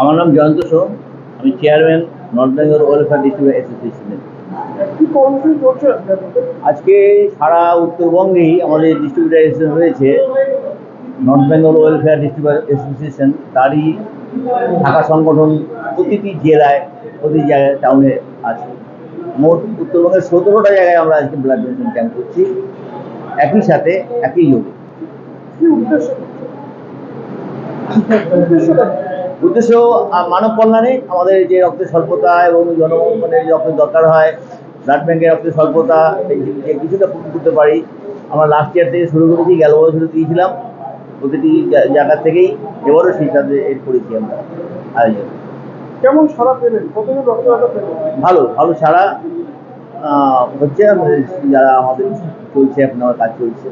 আমার নাম জয়ন্ত সোম আমি chairman North Bengal welfare district অ্যাসোসিয়েশনের আজকে সারা উত্তরবঙ্গেই আমাদের ডিস্ট্রিবিউটার অ্যাসোসিয়েশন রয়েছে North Bengal welfare distributor association তারই শাখা সংগঠন প্রতিটি জেলায় প্রতিটি জায়গায় টাউনে আছে। মোট উত্তরবঙ্গের সতেরোটা জায়গায় আমরা আজকে ব্লাড ডোনেশন ক্যাম্প করছি। একই সাথে একই যোগে। উদ্দেশ্য? উদ্দেশ্য মানব কল্যাণে আমাদের যে রক্তের স্বল্পতা এবং জনগণের যে রক্তের দরকার হয় ব্লাড ব্যাংকের রক্তের স্বল্পতা এই যে- কিছুটা পূরণ করতে পারি। আমরা লাস্ট ইয়ার থেকে শুরু করেছি গেল বছর দিয়েছিলাম। প্রতিটি জায়গা থেকেই এবারও সেই সাথে এর করেছি আমরা আয়োজন। কেমন সারা পেলেন? কতজন ভালো ভালো সারা আহ, হচ্ছে যারা আমাদের চলছে এখন আমার কাজ চলছে।